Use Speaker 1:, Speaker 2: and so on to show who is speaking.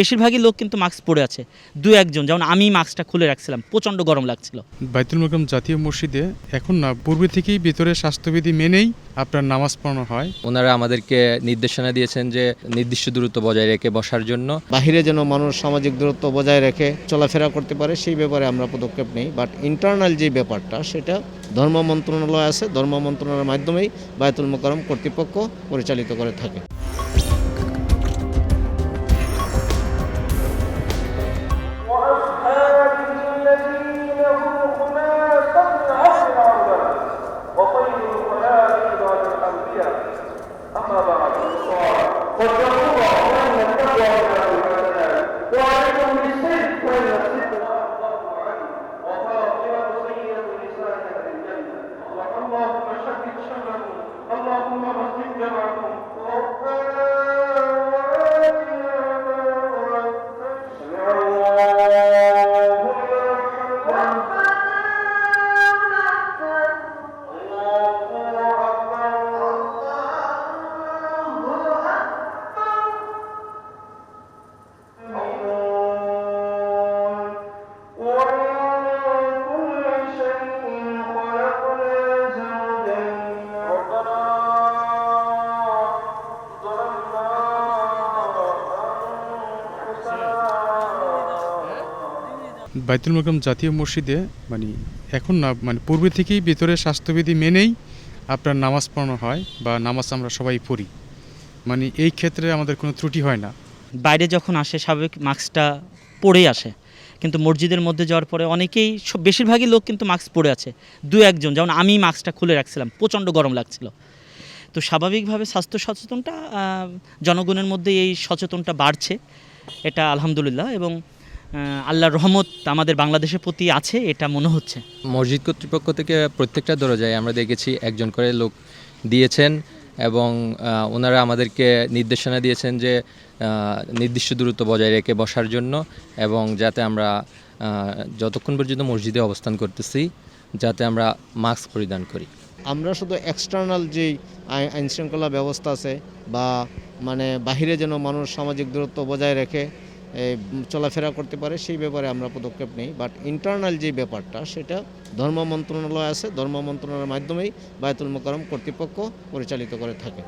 Speaker 1: বেশিরভাগই লোক কিন্তু মাস্ক পরে আছে দু একজন। যেমন আমি মাস্কটা খুলে রাখছিলাম প্রচণ্ড গরম লাগছিল।
Speaker 2: বাইতুল মোকাম জাতীয় মসজিদে এখন না পূর্বে থেকেই ভিতরে স্বাস্থ্যবিধি মেনেই আপনার নামাজ পড়ানো হয়।
Speaker 3: ওনারা আমাদেরকে নির্দেশনা দিয়েছেন যে নির্দিষ্ট দূরত্ব বজায় রেখে বসার জন্য।
Speaker 4: বাহিরে যেন মানুষ সামাজিক দূরত্ব বজায় রেখে চলাফেরা করতে পারে সেই ব্যাপারে আমরা পদক্ষেপ নিই। বাট ইন্টারনাল যে ব্যাপারটা সেটা ধর্ম মন্ত্রণালয় আছে ধর্ম মন্ত্রণালয়ের মাধ্যমেই বায়তুল মোকারম কর্তৃপক্ষ পরিচালিত করে থাকে।
Speaker 2: বাইতুল মোকাম জাতীয় মসজিদে মানে এখন না মানে পূর্বে থেকেই ভিতরে স্বাস্থ্যবিধি মেনেই আপনার নামাজ পড়ানো হয় বা নামাজ আমরা সবাই পড়ি। মানে এই ক্ষেত্রে আমাদের কোনো ত্রুটি হয় না।
Speaker 1: বাইরে যখন আসে, স্বাভাবিক মাস্কটা পরেই আসে। কিন্তু মসজিদের মধ্যে যাওয়ার পরে অনেকেই বেশিরভাগই লোক কিন্তু মাস্ক পরে আছে। দু একজন, যেমন আমি মাস্কটা খুলে রাখছিলাম, প্রচণ্ড গরম লাগছিল। তো স্বাভাবিকভাবে স্বাস্থ্য সচেতনটা জনগণের মধ্যে এই সচেতনটা বাড়ছে। এটা আলহামদুলিল্লাহ এবং আল্লাহর রহমত আমাদের বাংলাদেশের প্রতি আছে এটা মনে হচ্ছে।
Speaker 3: মসজিদ কর্তৃপক্ষ থেকে প্রত্যেকটা দরজায় আমরা দেখেছি একজন করে লোক দিয়েছেন এবং ওনারা আমাদেরকে নির্দেশনা দিয়েছেন যে নির্দিষ্ট দূরত্ব বজায় রেখে বসার জন্য এবং যাতে আমরা যতক্ষণ পর্যন্ত মসজিদে অবস্থান করতেছি যাতে আমরা মাস্ক পরিধান করি।
Speaker 4: আমরা শুধু এক্সটার্নাল যেই আই- আইন শৃঙ্খলা ব্যবস্থা আছে বা মানে বাহিরে যেন মানুষ সামাজিক দূরত্ব বজায় রেখে চলাফেরা করতে পারে, সেই ব্যাপারে আমরা পদক্ষেপ নেই। বাট ইন্টারনাল যে ব্যাপারটা, সেটা ধর্ম মন্ত্রণালয় আছে, ধর্ম মন্ত্রণালয়ের মাধ্যমেই বায়তুল মোকারম কর্তৃপক্ষ পরিচালিত করে থাকে।